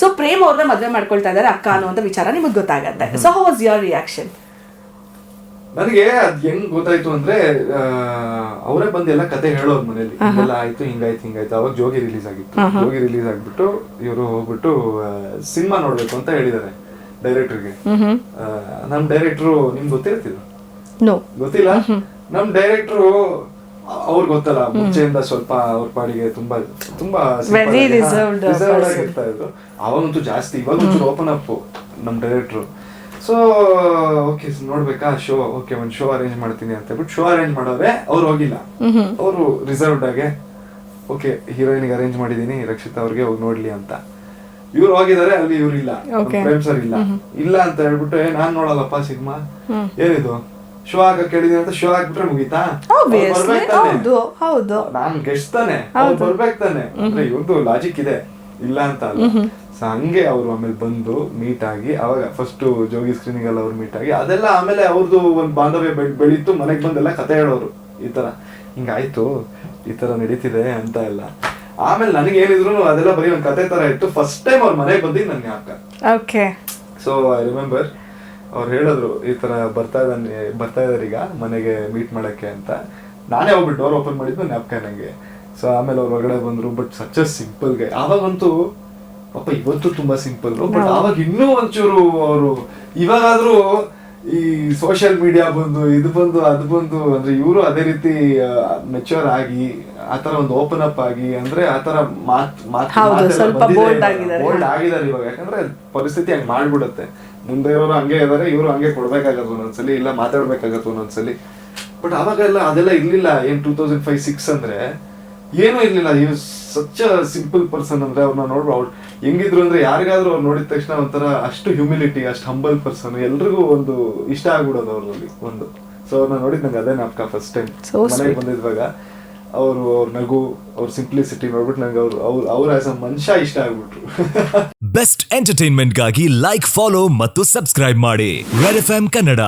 So Prem ಅವ್ರನ್ನ ಮದುವೆ ಮಾಡ್ಕೊಳ್ತಾ ಇದ್ದಾರೆ ಅಕ್ಕ ಅನ್ನುವಂಥ ವಿಚಾರ ನಿಮಗೆ ಗೊತ್ತಾಗತ್ತೆ. So how was your reaction ನನಗೆ ಅದ್ ಹೆಂಗ್ ಗೊತ್ತಾಯ್ತು ಅಂದ್ರೆ ಅವರೇ ಬಂದು ಎಲ್ಲ ಕತೆ ಹೇಳೋರ್ ಮನೇಲಿ ಎಲ್ಲ ಆಯ್ತು ಹಿಂಗಾಯ್ತು ಹಿಂಗಾಯ್ತು ಅವಾಗ ಜೋಗಿ ರಿಲೀಸ್ ಆಗಿತ್ತು. ಜೋಗಿ ರಿಲೀಸ್ ಆಗ್ಬಿಟ್ಟು ಇವರು ಹೋಗ್ಬಿಟ್ಟು ಸಿನಿಮಾ ನೋಡ್ಬೇಕು ಅಂತ ಹೇಳಿದ್ದಾರೆ ಡೈರೆಕ್ಟರ್ಗೆ ನಮ್ ಡೈರೆಕ್ಟ್ರು ನಿಮ್ಗೆ ಗೊತ್ತಿರ್ತಿದ್ರು ಗೊತ್ತಿಲ್ಲ? ನಮ್ ಡೈರೆಕ್ಟ್ರು ಅವ್ರ್ ಗೊತ್ತಲ್ಲ ಮುಂಚೆಯಿಂದ ಸ್ವಲ್ಪ ಅವ್ರ ಪಾಡಿಗೆ ತುಂಬಾ ತುಂಬಾ person. ಆಗಿರ್ತಾ ಇದ್ರು. ಅವಾಗಂತೂ ಜಾಸ್ತಿ ಇವಾಗ ಒಂಚೂರು ಓಪನ್ ಅಪ್ ನಮ್ ಡೈರೆಕ್ಟ್ರು ಸೊ ಓಕೆ ನೋಡ್ಬೇಕಾ ಶೋ ಓಕೆ ಒಂದ್ ಶೋ ಅರೇಂಜ್ ಮಾಡ್ತೀನಿ ಅಂತ ಬಿಟ್ಟು ಶೋ ಅರೇಂಜ್ ಮಾಡೋರೆ ಅವ್ರು ಹೋಗಿಲ್ಲ. ಅವರು ರಿಸರ್ವ್ಡ್ ಆಗಿ ಓಕೆ ಹೀರೋಯಿನ್ಗೆ ಅರೇಂಜ್ ಮಾಡಿದೀನಿ ರಕ್ಷಿತಾ ಅವ್ರಿಗೆ ಹೋಗಿ ನೋಡ್ಲಿ ಅಂತ. ಇವ್ರು ಹೋಗಿದಾರೆ ಅಲ್ಲಿ ಇವ್ರು ಇಲ್ಲ. ಪ್ರೇಮ್ ಸರ್ ಇಲ್ಲ. ಇಲ್ಲ ಅಂತ ಹೇಳ್ಬಿಟ್ಟು ನಾನ್ ನೋಡಲ್ಲಪ್ಪ ಸಿನಿಮಾ? ಏನಿದು? ಶೋ ಆಗ ಅಂತ ಶೋ ಹಾಕ್ಬಿಟ್ರೆ ಮುಗೀತಾ? ಹೌದು ಹೌದು. ನಾನ್ ಗೆಸ್ಟ್ ತಾನೆ ಬರ್ಬೇಕು ತಾನೆ? ಅಂದ್ರೆ ಇವ್ರದ್ದು ಲಾಜಿಕ್ ಇದೆ. ಇಲ್ಲ ಅಂತ ಅಲ್ಲ. ಸೊ ಹಂಗೆ ಅವ್ರು ಆಮೇಲೆ ಬಂದು ಮೀಟ್ ಆಗಿ ಅವಾಗ ಫಸ್ಟ್ ಜೋಗಿ ಸ್ಕ್ರೀನಿಂಗ್ ಅಲ್ಲಿ ಅವ್ರು ಮೀಟ್ ಆಗಿ ಅದೆಲ್ಲ ಆಮೇಲೆ ಅವ್ರದ್ದು ಒಂದ್ ಬಾಂಧವ್ಯ ಬೆಳ್- ಬೆಳೀತು ಮನೆಗ್ ಬಂದೆಲ್ಲ ಕತೆ ಹೇಳೋರು ಈ ತರ. ಹಿಂಗಾಯ್ತು ಈ ತರ ನಡೀತಿದೆ ಅಂತ ಎಲ್ಲ. ಆಮೇಲೆ ನನಗೆ ಏನಿದ್ರು ಅದೆಲ್ಲ ಬರೀ ಒಂದ್ ಕತೆ ತರ ಇತ್ತು. ಫಸ್ಟ್ ಟೈಮ್ ಅವ್ರ ಮನೆಗೆ ಬಂದಿದ್ದು ನನ್ಗೆ ಅಕ್ಕ ಓಕೆ ಸೊ ಐ ರಿಮೆಂಬರ್ ಅವ್ರು ಹೇಳಿದ್ರು ಈ ತರ ಬರ್ತಾ ಇದ್ದಾನೆ ಬರ್ತಾ ಇದಾರೆ ಈಗ ಮನೆಗೆ ಮೀಟ್ ಮಾಡಕ್ಕೆ ಅಂತ. ನಾನೇ ಹೋಗ್ಬಿಟ್ಟು ಡೋರ್ ಓಪನ್ ಮಾಡಿದ್ದು ಜ್ಞಾಪಕ ನಂಗೆ ಸೊ ಆಮೇಲೆ ಅವ್ರು ಹೊರಗಡೆ ಬಂದ್ರು but such a simple guy ಆವಾಗಂತೂ ಪಾಪ ಇವತ್ತು ತುಂಬಾ ಸಿಂಪಲ್ ಬಟ್ ಆವಾಗ ಇನ್ನೂ ಒಂಚೂರು ಅವರು ಇವಾಗಾದ್ರೂ ಈ ಸೋಷಿಯಲ್ ಮೀಡಿಯಾ ಬಂದು ಇದು ಬಂದು ಅದು ಬಂದು ಅಂದ್ರೆ ಇವರು ಅದೇ ರೀತಿ ಮೆಚೂರ್ ಆಗಿ ಆತರ ಒಂದು ಓಪನ್ ಅಪ್ ಆಗಿ ಅಂದ್ರೆ ಆತರ ಮಾತ್ ಮಾತ್ ಹೌದು, ಸ್ವಲ್ಪ ಬಂದಿದೆ. ಆಗಿದ್ದಾರೆ. ಇವಾಗ. ಯಾಕಂದ್ರೆ ಪರಿಸ್ಥಿತಿ ಹಂಗ್ ಮಾಡ್ಬಿಡುತ್ತೆ. ಮುಂದೆ ಇರೋರು ಹಂಗೆ ಇದಾರೆ ಇವರು ಹಂಗೆ ಕೊಡ್ಬೇಕಾಗತ್ತೆ ಒಂದೊಂದ್ಸಲಿ ಇಲ್ಲ ಮಾತಾಡ್ಬೇಕಾಗತ್ತೆ ಒಂದೊಂದ್ಸಲಿ. ಬಟ್ ಅವಾಗೆಲ್ಲ ಅದೆಲ್ಲ ಇರ್ಲಿಲ್ಲ. ಏನ್ ಟೂ ತೌಸಂಡ್ ಫೈವ್ ಸಿಕ್ಸ್ ಅಂದ್ರೆ ಏನೂ ಇರ್ಲಿಲ್ಲ. ಇವ್ ಸಚ್ ಸಿಂಪಲ್ ಪರ್ಸನ್ ಅಂದ್ರೆ ಅವ್ರನ್ನ ನೋಡ್ರು ಅವ್ರು ಹೆಂಗಿದ್ರು ಅಂದ್ರೆ ಯಾರಿಗಾದ್ರೂ ಅವ್ರು ನೋಡಿದ ತಕ್ಷಣ ಒಂಥರ ಅಷ್ಟು ಹ್ಯುಮಿಲಿಟಿ ಅಷ್ಟು ಹಂಬಲ್ ಪರ್ಸನ್ ಎಲ್ರಿಗೂ ಒಂದು ಇಷ್ಟ ಆಗ್ಬಿಡೋದು ಅವ್ರಲ್ಲಿ ಒಂದು. ಸೊ ಅವ್ರನ್ನ ನೋಡಿದ್ ನಂಗೆ ಅದೇ ನಾಪ್ಕ ಫಸ್ಟ್ ಟೈಮ್ ಮನೆಗೆ ಬಂದಿದ್ವಾಗ ಅವರು ಅವ್ರ ನಗು ಅವ್ರ ಸಿಂಪ್ಲಿಸಿಟಿ ನೋಡ್ಬಿಟ್ಟು ನಂಗೆ ಅವ್ರು ಅವ್ರು ಅವ್ರ ಆಸ್ ಅ ಮನುಷ್ಯ ಇಷ್ಟ ಆಗ್ಬಿಟ್ರು. ಬೆಸ್ಟ್ ಎಂಟರ್ಟೈನ್ಮೆಂಟ್ಗಾಗಿ ಲೈಕ್ ಫಾಲೋ ಮತ್ತು ಸಬ್ಸ್ಕ್ರೈಬ್ ಮಾಡಿ. Red F Kannada